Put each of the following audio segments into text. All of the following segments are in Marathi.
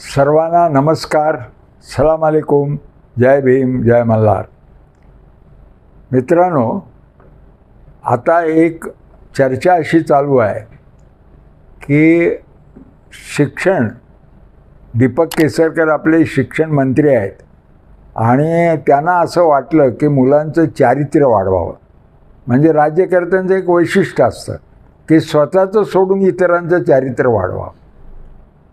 सर्वांना नमस्कार. सलाम अलेकुम. जय भीम जय मल्हार. मित्रांनो आता एक चर्चा अशी चालू आहे की शिक्षण दीपक केसरकर आपले शिक्षण मंत्री आहेत आणि त्यांना असं वाटलं की मुलांचं चारित्र्य वाढवावं. म्हणजे राज्यकर्त्यांचं एक वैशिष्ट्य असतं की स्वतःचं सोडून इतरांचं चारित्र्य वाढवावं.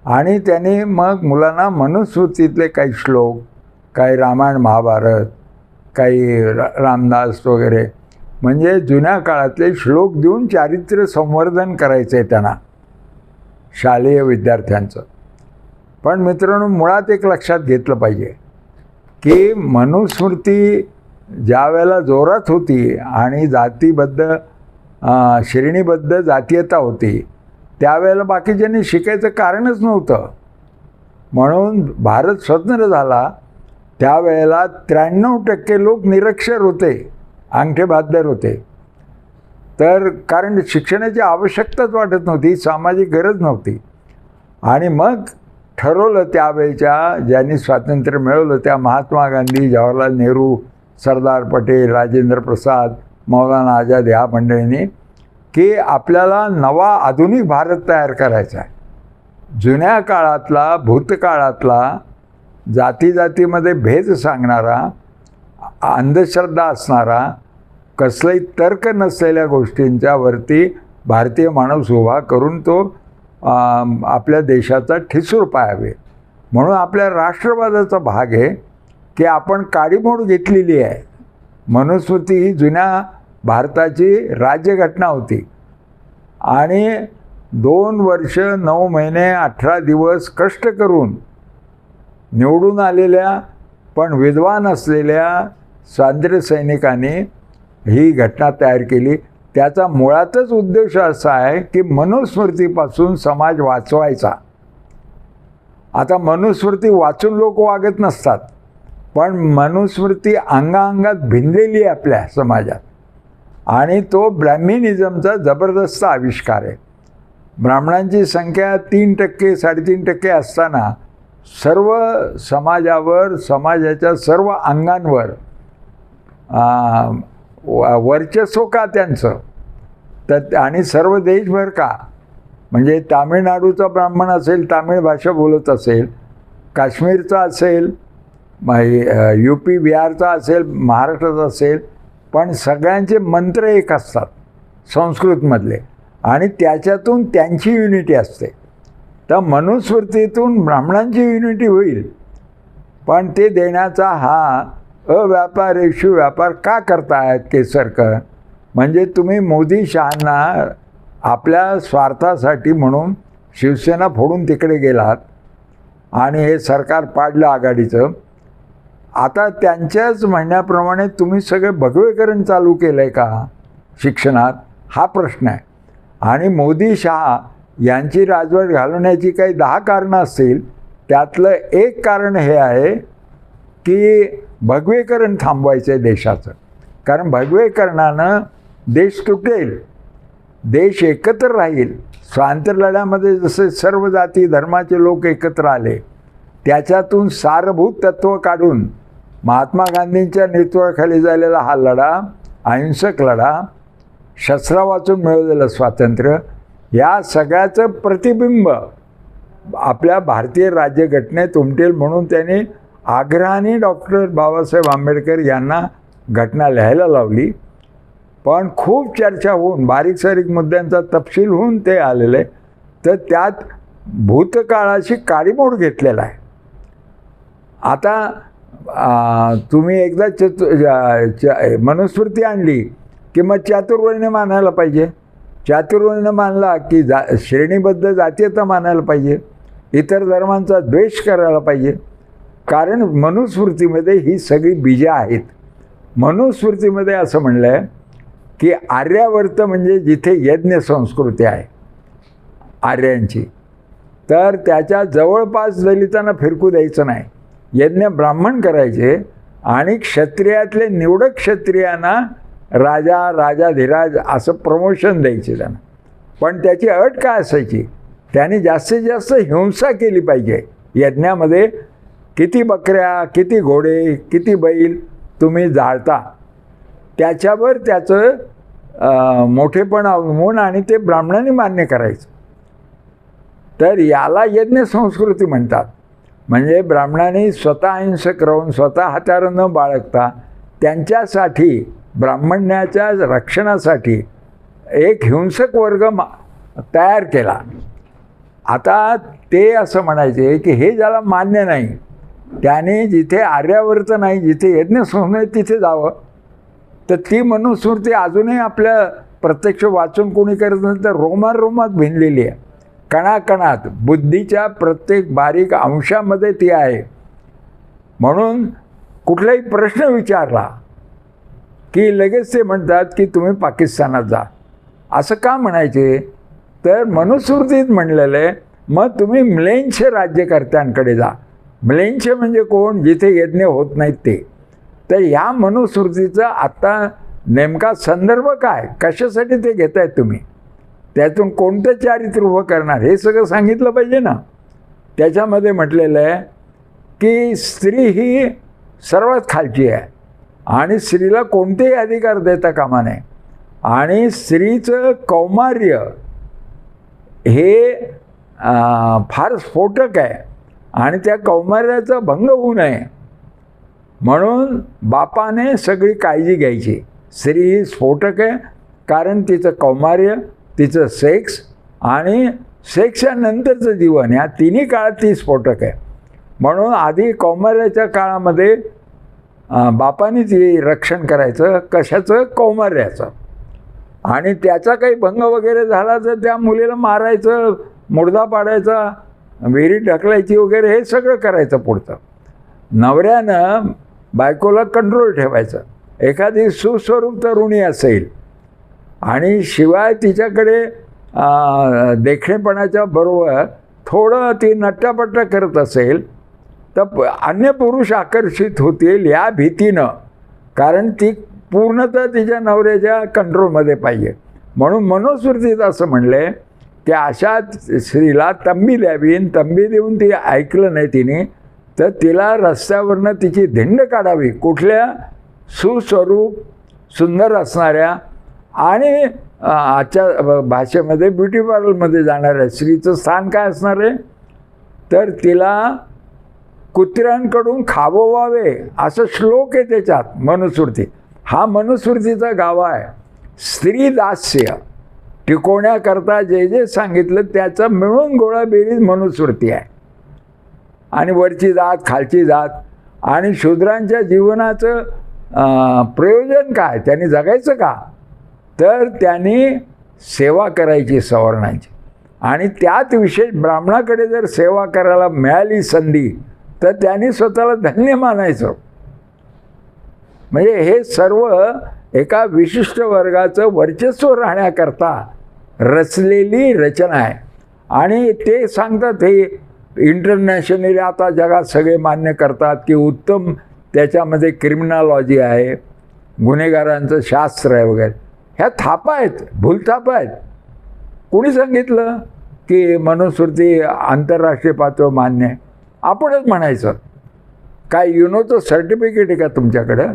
आणि त्याने मग मुलांना मनुस्मृतीतले काही श्लोक काही रामायण महाभारत काही रा रामदास वगैरे म्हणजे जुन्या काळातले श्लोक देऊन चारित्र्य संवर्धन करायचं आहे त्यांना शालेय विद्यार्थ्यांचं. पण मित्रांनो मुळात एक लक्षात घेतलं पाहिजे की मनुस्मृती ज्या वेळेला जोरात होती आणि जातीबद्ध श्रेणीबद्ध जातीयता होती त्यावेळेला बाकीच्यांनी शिकायचं कारणच नव्हतं. म्हणून भारत स्वतंत्र झाला. त्यावेळेला त्र्याण्णव टक्के लोक निरक्षर होते अंगठे बहादर होते. तर कारण शिक्षणाची आवश्यकताच वाटत नव्हती सामाजिक गरज नव्हती. आणि मग ठरवलं त्यावेळच्या ज्यांनी स्वातंत्र्य मिळवलं त्या महात्मा गांधी जवाहरलाल नेहरू सरदार पटेल राजेंद्र प्रसाद मौलाना आझाद ह्या मंडळींनी. की आपल्याला नवा आधुनिक भारत तयार करायचा आहे. जुन्या काळातला भूतकाळातला जाती जातीमध्ये भेद सांगणारा अंधश्रद्धा असणारा कसलाही तर्क नसलेल्या गोष्टींच्यावरती भारतीय माणूस उभा करून तो आपल्या देशाचा ठिसूर पायावे म्हणून आपल्या राष्ट्रवादाचा भाग आहे की आपण काडीमोड घेतलेली आहे. मनुस्मृती ही जुन्या भारताची राज्यघटना होती. आणि दोन वर्ष नऊ महिने अठरा दिवस कष्ट करून निवडून आलेल्या पण विद्वान असलेल्या स्वातंत्र्य सैनिकांनी ही घटना तयार केली. त्याचा मुळातच उद्देश असा आहे की मनुस्मृतीपासून समाज वाचवायचा. आता मनुस्मृती वाचून लोक वागत नसतात पण मनुस्मृती अंगाअंगात भिनलेली आहे आपल्या समाजात. आणि तो ब्राह्मिनिझमचा जबरदस्त आविष्कार आहे. ब्राह्मणांची संख्या तीन टक्के साडेतीन टक्के असताना सर्व समाजावर समाजाच्या सर्व अंगांवर व- वर्चस्व का त्यांचं? तर आणि सर्व देशभर का? म्हणजे तामिळनाडूचा ब्राह्मण असेल तामिळ भाषा बोलत असेल काश्मीरचा असेल यू पी बिहारचा असेल महाराष्ट्राचा असेल पण सगळ्यांचे मंत्र एक असतात संस्कृतमधले. आणि त्याच्यातून त्यांची युनिटी असते. तर मनुस्मृतीतून ब्राह्मणांची युनिटी होईल. पण ते देण्याचा हा अव्यापारेशू व्यापार का करतायत केसरकर म्हणजे तुम्ही मोदी शहांना आपल्या स्वार्थासाठी म्हणून शिवसेना फोडून तिकडे गेलात. आणि हे सरकार पाडलं आघाडीचं. आता त्यांच्याच म्हणण्याप्रमाणे तुम्ही सगळे भगवेकरण चालू केलं आहे का? शिक्षणात? हा प्रश्न आहे. आणि मोदी शहा यांची राजवट घालवण्याची काही दहा कारणं असतील. त्यातलं एक कारण हे आहे की भगवेकरण थांबवायचं आहे देशाचं. कारण भगवेकरणानं देश तुटेल. देश एकत्र राहील. स्वातंत्र्यलढ्यामध्ये जसे सर्व जाती धर्माचे लोक एकत्र आले त्याच्यातून सारभूत तत्त्व काढून महात्मा गांधींच्या नेतृत्वाखाली झालेला हा लढा अहिंसक लढा शस्त्रावाचून मिळवलेलं स्वातंत्र्य या सगळ्याचं प्रतिबिंब आपल्या भारतीय राज्यघटनेत उमटेल म्हणून त्यांनी आग्रहाने डॉक्टर बाबासाहेब आंबेडकर यांना घटना लिहायला लावली. पण खूप चर्चा होऊन बारीक सारीक मुद्द्यांचा तपशील होऊन ते आलेले. तर त्यात भूतकाळाशी काडीमोड घेतलेला आहे. आता तुम्ही एकदा चतु च- मनुस्मृती आणली की मग चातुर्वर्ण्य मानायला पाहिजे. चातुर्वर्ण मानला की जा श्रेणीबद्ध जातीयता मानायला पाहिजे. इतर धर्मांचा द्वेष करायला पाहिजे. कारण मनुस्मृतीमध्ये ही सगळी बीजं आहेत. मनुस्मृतीमध्ये असं म्हणलं आहे की आर्यावर्त म्हणजे जिथे यज्ञ संस्कृती आहे आर्यांची. तर त्याच्या जवळपास दलितांना फिरकू द्यायचं नाही. यज्ञ ब्राह्मण करायचे आणि क्षत्रियातले निवडक क्षत्रियांना राजा राजाधिराज असं प्रमोशन द्यायचे त्यांना. पण त्याची अट काय असायची? त्याने जास्तीत जास्त हिंसा केली पाहिजे. यज्ञामध्ये किती बकऱ्या किती घोडे किती बैल तुम्ही जाळता? त्याच्यावर त्याचं मोठेपण अवलंबून आणि ते ब्राह्मणांनी मान्य करायचं. तर याला यज्ञ संस्कृती म्हणतात. म्हणजे ब्राह्मणांनी स्वतः अहिंसक राहून स्वतः हात्यार न बाळगता त्यांच्यासाठी ब्राह्मण्याच्या रक्षणासाठी एक हिंसक वर्ग मा तयार केला. आता ते असं म्हणायचे की हे ज्याला मान्य नाही त्याने जिथे आर्यावर्त नाही जिथे यज्ञ संस्कृती तिथे जावं. तर ती मनुस्मृती अजूनही आपल्या प्रत्यक्ष वाचून कोणी करत नसेल तर रोमात भिनलेली आहे. कणाकणात बुद्धीच्या प्रत्येक बारीक अंशामध्ये ती आहे. म्हणून कुठलाही प्रश्न विचारला की लगेच ते म्हणतात की तुम्ही पाकिस्तानात जा. असं का म्हणायचे? तर मनुस्मृतीत म्हणलेलं आहे मग तुम्ही म्लेंश राज्यकर्त्यांकडे जा. म्लेंश म्हणजे कोण? जिथे यज्ञ होत नाहीत ते. तर ह्या मनुस्मृतीचा आत्ता नेमका संदर्भ काय? कशासाठी ते घेत आहेत तुम्ही? त्यातून कोणतं चारित्र उभं करणार? हे सगळं सांगितलं पाहिजे ना. त्याच्यामध्ये म्हटलेलं आहे की स्त्री ही सर्वात खालची आहे आणि स्त्रीला कोणतेही अधिकार देता कामा नये. आणि स्त्रीचं कौमार्य हे फार स्फोटक आहे आणि त्या कौमार्याचा भंग होऊ नये. म्हणून बापाने सगळी काळजी घ्यायची. स्त्री ही स्फोटक आहे कारण तिचं कौमार्य तिचं सेक्स आणि सेक्सच्या नंतरचं जीवन ह्या तिन्ही काळात ती स्फोटक आहे. म्हणून आधी कौमार्याच्या काळामध्ये बापाने ती रक्षण करायचं कशाचं? कौमार्याचं. आणि त्याचा काही भंग वगैरे झाला तर त्या मुलीला मारायचं मुर्दा पाडायचा विहिरी ढकलायची वगैरे हे सगळं करायचं पुढचं. नवऱ्यानं बायकोला कंट्रोल ठेवायचं. एखादी सुस्वरूप तरुणी असेल आणि शिवाय तिच्याकडे देखणेपणाच्या बरोबर थोडं ती नट्टापट्टा करत असेल तर अन्य पुरुष आकर्षित होतील या भीतीनं. कारण ती पूर्णतः तिच्या नवऱ्याच्या कंट्रोलमध्ये पाहिजे. म्हणून मनोस्मृतीत असं म्हणले की अशा स्त्रीला तंबी द्यावी आणि तंबी देऊन ती ऐकलं नाही तिने तर तिला रस्त्यावरनं तिची धिंड काढावी. कुठल्या सुस्वरूप सुंदर असणाऱ्या आणि आजच्या भाषेमध्ये ब्युटी पार्लरमध्ये जाणार आहे स्त्रीचं स्थान काय असणार आहे? तर तिला कुत्र्यांकडून खाबोवावे असं श्लोक आहे त्याच्यात मनुस्मृती. हा मनुस्मृतीचा गावा आहे. स्त्री दास्य. टिकवण्याकरता जे जे सांगितलं त्याचं मिळून गोळाबेरीज मनुस्मृती आहे. आणि वरची जात खालची जात आणि शूद्रांच्या जीवनाचं प्रयोजन काय? त्यांनी जगायचं का? तर त्यांनी सेवा करायची सवर्णांची. आणि त्यात विशेष ब्राह्मणाकडे जर सेवा करायला मिळाली संधी तर त्यांनी स्वतःला धन्य मानायचं. म्हणजे हे सर्व एका विशिष्ट वर्गाचं वर्चस्व राहण्याकरता रचलेली रचना आहे. आणि ते सांगतात हे इंटरनॅशनली आता जगात सगळे मान्य करतात की उत्तम त्याच्यामध्ये क्रिमिनॉलॉजी आहे गुन्हेगारांचं शास्त्र आहे वगैरे. ह्या थापा आहेत भूलथापा आहेत. कोणी सांगितलं की मनुस्मृती आंतरराष्ट्रीय पातळीवर मान्य आहे? आपणच म्हणायचं. काय युनोचं सर्टिफिकेट आहे का तुमच्याकडं?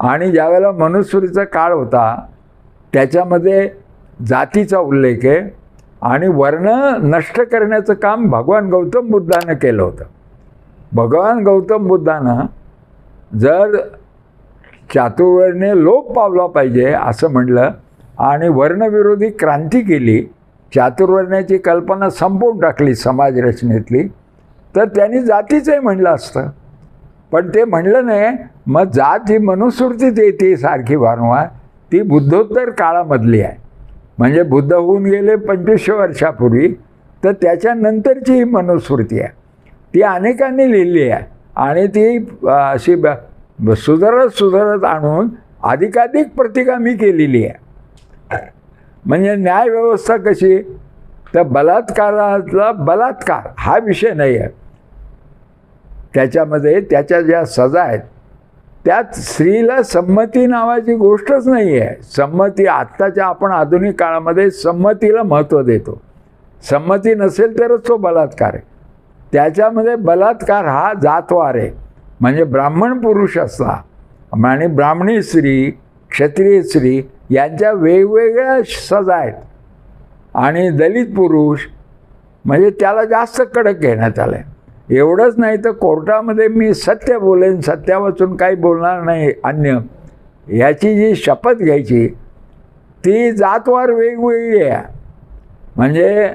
आणि ज्यावेळेला मनुस्मृतीचा काळ होता त्याच्यामध्ये जातीचा उल्लेख आहे आणि वर्ण नष्ट करण्याचं काम भगवान गौतम बुद्धानं केलं होतं. भगवान गौतम बुद्धानं जर चातुर्वर्ण्य लोप पावला पाहिजे असं म्हणलं आणि वर्णविरोधी क्रांती केली. चातुर्वर्ण्याची कल्पना संपवून टाकली समाज रचनेतली. तर त्यांनी जातीचंही म्हणलं असतं. पण ते म्हणलं नाही मग जात ही मनुस्मृतीत येते सारखी वारंवार. ती बुद्धोत्तर काळामधली आहे. म्हणजे बुद्ध होऊन गेले पंचवीसशे वर्षापूर्वी तर त्याच्यानंतरची ही मनुस्मृती आहे. ती अनेकांनी लिहिली आहे. आणि ती अशी ब- सुधारत सुधारत आणून अधिकाधिक प्रतिगामी केलेली आहे. म्हणजे न्यायव्यवस्था कशी? तर बलात्कारातला बलात्कार हा विषय नाही आहे. त्याच्यामध्ये त्याच्या ज्या सजा आहेत त्यात स्त्रीला संमती नावाची गोष्टच नाही आहे. संमती आत्ताच्या आपण आधुनिक काळामध्ये संमतीला महत्त्व देतो. संमती नसेल तरच तो बलात्कार आहे. त्याच्यामध्ये बलात्कार हा जातवार आहे. म्हणजे ब्राह्मण पुरुष असला आणि ब्राह्मणी स्त्री क्षत्रिय स्त्री यांच्या वेगवेगळ्या सजा आहेत. आणि दलित पुरुष म्हणजे त्याला जास्त कडक घेण्यात आलं आहे एवढंच नाही तर कोर्टामध्ये मी सत्य बोलेन सत्यावाचून काही बोलणार नाही अन्य. याची जी शपथ घ्यायची ती जातवार वेगवेगळी आहे. म्हणजे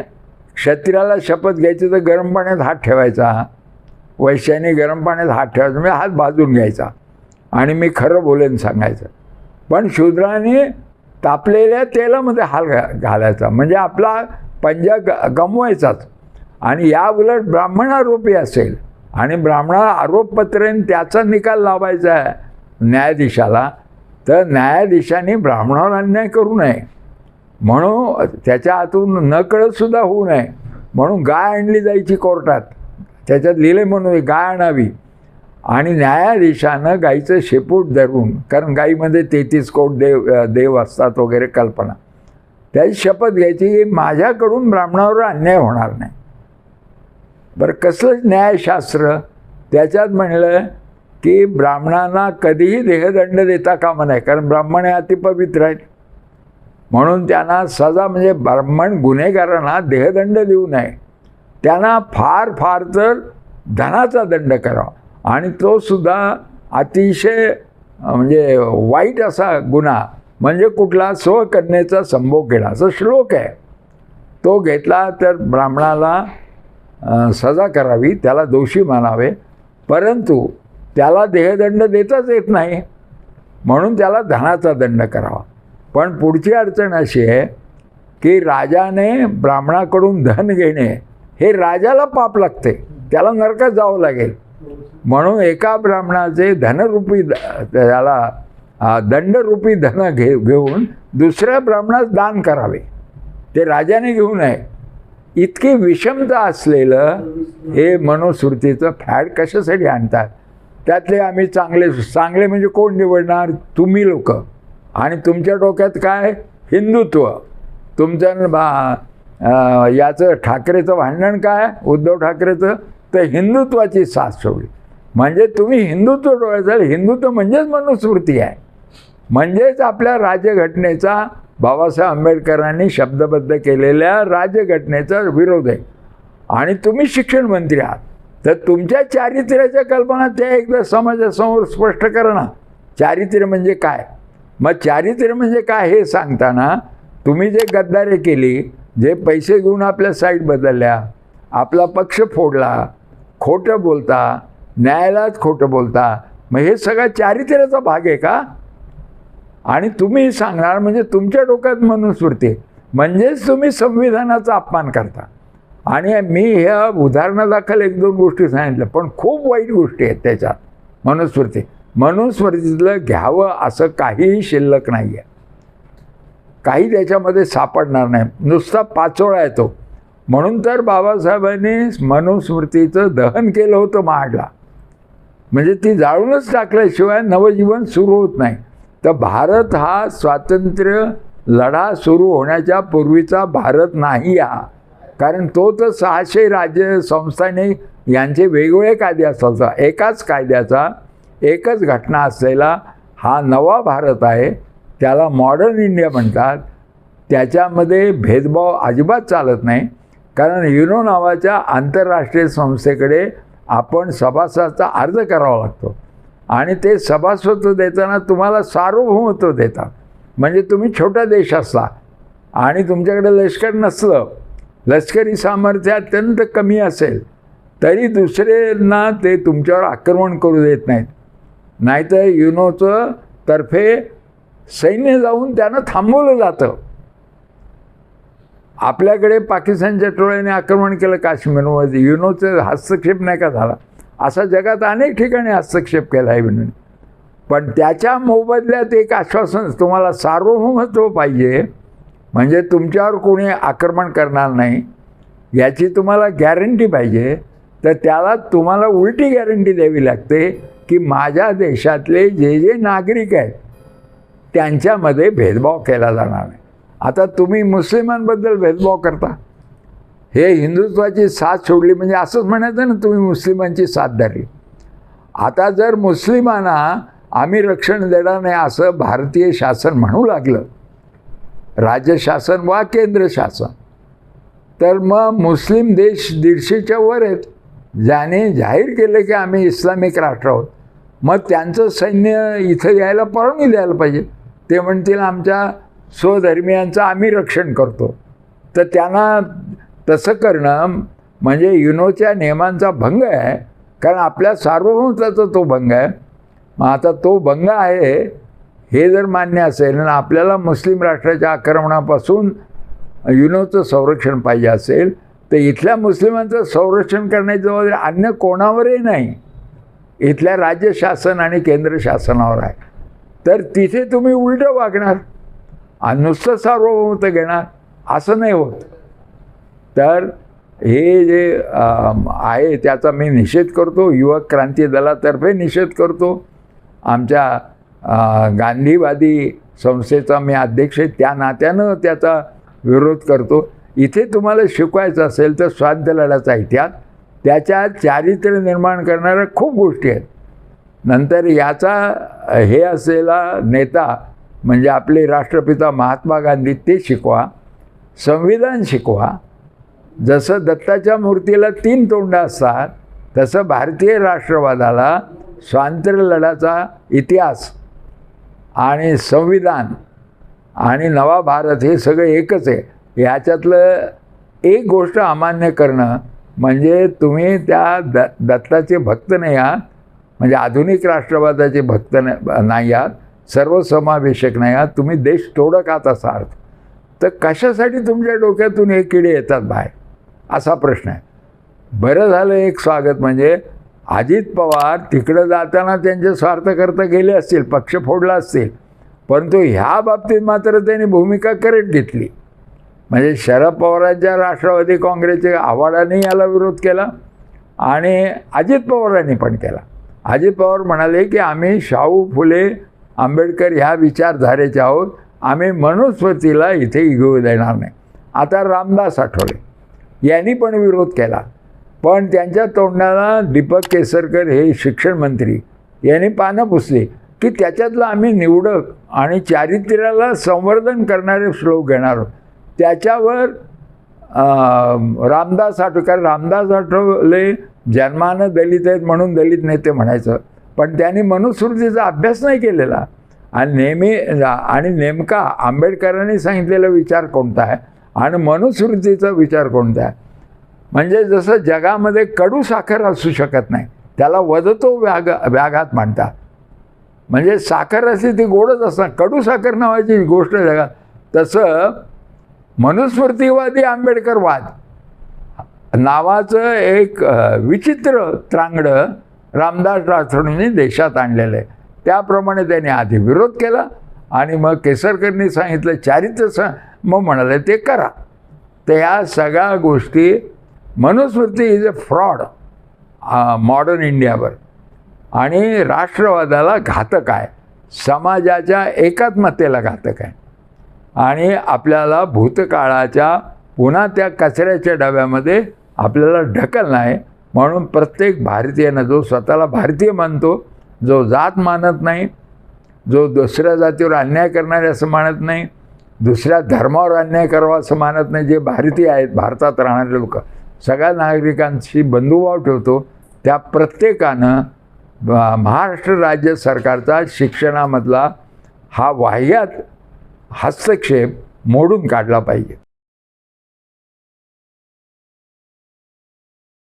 क्षत्रियाला शपथ घ्यायची तर गरम पाण्यात हात ठेवायचा. वैशाने गरम पाण्यात हात ठेवायचा म्हणजे हात भाजून घ्यायचा. आणि मी खरं बोलेन सांगायचं. पण शूद्राने तापलेल्या तेलामध्ये हाल घा घालायचा. म्हणजे आपला पंजा ग गमवायचाच. आणि या उलट ब्राह्मण आरोपी असेल आणि ब्राह्मणाला आरोपपत्रेन त्याचा निकाल लावायचा आहे न्यायाधीशाला तर न्यायाधीशाने ब्राह्मणावर अन्याय करू नये. म्हणून त्याच्या हातून नकळतसुद्धा होऊ नये. म्हणून गाय आणली जायची कोर्टात. त्याच्यात लिहिले म्हणून गाय आणावी. आणि न्यायाधीशानं गाईचं शेपूट धरून कारण गाईमध्ये तेहतीस कोट देव देव असतात वगैरे कल्पना. त्याची शपथ घ्यायची की माझ्याकडून ब्राह्मणावर अन्याय होणार नाही. बरं कसलं न्यायशास्त्र? त्याच्यात म्हणलं की ब्राह्मणांना कधीही देहदंड देता कामा नाही कारण ब्राह्मण हे अतिपवित्र आहेत. म्हणून त्यांना सजा म्हणजे ब्राह्मण गुन्हेगारांना देहदंड देऊ नये. त्यांना फार फार तर धनाचा दंड करावा आणि तो सुद्धा अतिशय म्हणजे वाईट असा गुन्हा म्हणजे कुठला स्वकन्येचा संभोग घेणं असा श्लोक आहे. तो घेतला तर ब्राह्मणाला सजा करावी त्याला दोषी मानावे परंतु त्याला देहदंड देताच येत नाही. म्हणून त्याला धनाचा दंड करावा. पण पुढची अडचण अशी आहे की राजाने ब्राह्मणाकडून धन घेणे हे राजाला पाप लागते. त्याला नरकात जावं लागेल. म्हणून एका ब्राह्मणाचे धनरूपी त्याला दंडरूपी धन घे घेऊन दुसऱ्या ब्राह्मणास दान करावे. ते राजाने घेऊ नये. इतकी विषमता असलेलं हे मनुस्मृतीचं फॅड कशासाठी आणतात? त्यातले आम्ही चांगले चांगले म्हणजे कोण निवडणार? तुम्ही लोक. आणि तुमच्या डोक्यात काय? हिंदुत्व. तुमचं बा याचं ठाकरेचं भांडण काय? उद्धव ठाकरेचं? तर हिंदुत्वाची साथ सोडली. म्हणजे तुम्ही हिंदुत्व डोळ्याचं हिंदुत्व म्हणजेच मनुस्मृती आहे. म्हणजेच आपल्या राज्यघटनेचा बाबासाहेब आंबेडकरांनी शब्दबद्ध केलेल्या राज्यघटनेचा विरोध आहे. आणि तुम्ही शिक्षण मंत्री आहात. तर तुमच्या चारित्र्याच्या कल्पना त्या एकदा समाजासमोर स्पष्ट करा ना. चारित्र्य म्हणजे काय? मग चारित्र्य म्हणजे काय हे सांगताना तुम्ही जे गद्दारी केली जे पैसे घेऊन आपल्या साईट बदलल्या आपला पक्ष फोडला खोटं बोलता न्यायालयात खोटं बोलता मग हे सगळं चारित्र्याचा भाग आहे का? आणि तुम्ही सांगणार म्हणजे तुमच्या डोक्यात मनुस्मृती म्हणजेच तुम्ही संविधानाचा अपमान करता. आणि मी ह्या उदाहरणादाखल एक दोन गोष्टी सांगितल्या पण खूप वाईट गोष्टी आहेत त्याच्यात. मनुस्मृती मनुस्मृतीतलं घ्यावं असं काहीही शिल्लक नाही आहे काही त्याच्यामध्ये सापडणार नाही. नुसता पाचोळा येतो. म्हणून तर बाबासाहेबांनी मनुस्मृतीचं दहन केलं होतं महाडला. म्हणजे ती जाळूनच टाकल्याशिवाय नवजीवन सुरू होत नाही. तर भारत हा स्वातंत्र्य लढा सुरू होण्याच्या पूर्वीचा भारत नाही हा. कारण तो तर सहाशे राज्य संस्थांनी यांचे वेगवेगळे कायदे असायचा. एकाच कायद्याचा एकच घटना असलेला हा नवा भारत आहे. त्याला मॉडर्न इंडिया म्हणतात. त्याच्यामध्ये भेदभाव अजिबात चालत नाही. कारण युनो नावाच्या आंतरराष्ट्रीय संस्थेकडे आपण सभासदाचा अर्ज करावा लागतो. आणि ते सभासत्व देताना तुम्हाला सार्वभौमत्व देतात. म्हणजे तुम्ही छोटा देश असला आणि तुमच्याकडे लष्कर नसलं लष्करी सामर्थ्य अत्यंत कमी असेल तरी दुसऱ्यांना ते तुमच्यावर आक्रमण करू देत नाहीत. नाहीतर युनोचं तर्फे सैन्य जाऊन त्यानं थांबवलं जातं. आपल्याकडे पाकिस्तानच्या टोळ्याने आक्रमण केलं काश्मीरमध्ये. युनोचं हस्तक्षेप नाही का झाला? असा जगात अनेक ठिकाणी हस्तक्षेप केला आहे म्हणून. पण त्याच्या मोबदल्यात एक आश्वासन तुम्हाला सार्वभौमत्व पाहिजे. म्हणजे तुमच्यावर कोणी आक्रमण करणार नाही. याची तुम्हाला गॅरंटी पाहिजे. तर त्याला तुम्हाला उलटी गॅरंटी द्यावी लागते की माझ्या देशातले जे जे नागरिक आहेत त्यांच्यामध्ये भेदभाव केला जाणार नाही आता तुम्ही मुस्लिमांबद्दल भेदभाव करता. हे हिंदुत्वाची साथ सोडली म्हणजे असंच म्हणायचं ना तुम्ही मुस्लिमांची साथ धरली. आता जर मुस्लिमांना आम्ही रक्षण देणार नाही असं भारतीय शासन म्हणू लागलं राज्य शासन वा केंद्र शासन तर मग मुस्लिम देश दीडशेच्या वर आहेत ज्याने जाहीर केलं की आम्ही इस्लामिक राष्ट्र आहोत. मग त्यांचं सैन्य इथं यायला परवानगी द्यायला पाहिजे. ते म्हणतील आमच्या स्वधर्मियांचं आम्ही रक्षण करतो. तर त्यांना तसं करणं म्हणजे युनोच्या नियमांचा भंग आहे कारण आपल्या सार्वभौमत्वाचा तो भंग आहे. मग आता तो भंग आहे हे जर मान्य असेल आणि आपल्याला मुस्लिम राष्ट्राच्या आक्रमणापासून युनोचं संरक्षण पाहिजे असेल तर इथल्या मुस्लिमांचं संरक्षण करण्याची जबाबदारी अन्य कोणावरही नाही. इथल्या राज्य शासन आणि केंद्र शासनावर आहे. तर तिथे तुम्ही उलटं वागणार आणि नुसतं सार्वभौमत्व घेणार असं नाही होत. तर हे जे आहे त्याचा मी निषेध करतो. युवक क्रांती दलातर्फे निषेध करतो. आमच्या गांधीवादी संस्थेचा मी अध्यक्ष आहे. त्या नात्यानं त्याचा विरोध करतो. इथे तुम्हाला शिकवायचं असेल तर स्वातंत्र्य लढ्याचा इतिहास त्याच्यात चारित्र्य निर्माण करणाऱ्या खूप गोष्टी आहेत. नंतर याचा हे असलेला नेता म्हणजे आपले राष्ट्रपिता महात्मा गांधी ते शिकवा संविधान शिकवा. जसं दत्ताच्या मूर्तीला तीन तोंड असतात तसं भारतीय राष्ट्रवादाला स्वातंत्र्य लढ्याचा इतिहास आणि संविधान आणि नवा भारत हे सगळं एकच आहे. ह्याच्यातलं एक गोष्ट अमान्य करणं म्हणजे तुम्ही त्या द दत्ताचे भक्त नाही आहात म्हणजे आधुनिक राष्ट्रवादाचे भक्त नाही आहात सर्वसमावेशक नाही आहात तुम्ही देश तोडक आहात असा अर्थ तर कशासाठी तुमच्या डोक्यातून हे किडे येतात बाहेर? असा प्रश्न आहे. बरं झालं एक स्वागत म्हणजे अजित पवार तिकडं जाताना त्यांचे स्वार्थ करता गेले असतील पक्ष फोडला असतील परंतु ह्या बाबतीत मात्र त्यांनी भूमिका करेट घेतली. म्हणजे शरद पवारांच्या राष्ट्रवादी काँग्रेसच्या आव्हाडाने याला विरोध केला आणि अजित पवारांनी पण केला. अजित पवार म्हणाले की आम्ही शाहू फुले आंबेडकर ह्या विचारधारेचे आहोत. आम्ही मनुस्मृतीला इथे घेऊ देणार नाही. आता रामदास आठवले. यांनी पण विरोध केला. पण त्यांच्या तोंडाला दीपक केसरकर हे शिक्षण मंत्री यांनी पानं पुसली की त्याच्यातलं आम्ही निवडक आणि चारित्र्याला संवर्धन करणारे श्लोक घेणार आहोत. त्याच्यावर रामदास रामदास आठवकर रामदास आठवले जन्मानं दलित आहेत म्हणून दलित नेते म्हणायचं. पण त्यांनी मनुस्मृतीचा अभ्यास नाही केलेला. आणि नेहमी आणि नेमका आंबेडकरांनी सांगितलेला विचार कोणता आहे? आणि मनुस्मृतीचा विचार कोणता आहे? म्हणजे जसं जगामध्ये कडू साखर असू शकत नाही त्याला वदतो व्याग व्याघात मांडतात म्हणजे साखर असते ती गोडच असणार. कडू साखर नावाची गोष्ट जगात. तसं मनुस्मृतीवादी आंबेडकरवाद नावाचं एक विचित्र त्रांगडं रामदास राठोडींनी देशात आणलेलं आहे. त्याप्रमाणे त्यांनी आधी विरोध केला आणि मग केसरकरनी सांगितलं चारित्र स मग म्हणाले ते करा. तर ह्या सगळ्या गोष्टी Manusmriti is a fraud modern इंडियावर आणि राष्ट्रवादाला घातक आहे. समाजाच्या एकात्मतेला घातक आहे. आणि आपल्याला भूतकाळाच्या पुन्हा त्या कचऱ्याच्या डब्यामध्ये आपल्याला ढकल नाही. म्हणून प्रत्येक भारतीयानं जो स्वतःला भारतीय मानतो जो जात मानत नाही जो दुसऱ्या जातीवर अन्याय करणारे असं मानत नाही दुसऱ्या धर्मावर अन्याय करावा असं मानत नाही जे भारतीय आहेत भारतात राहणारे लोक. सगळ्या नागरिकांशी बंधुभाव ठेवतो. त्या प्रत्येकानं ब- महाराष्ट्र राज्य सरकारचा शिक्षणामधला हा वाह्यात हस्तक्षेप मोडून काढला पाहिजे.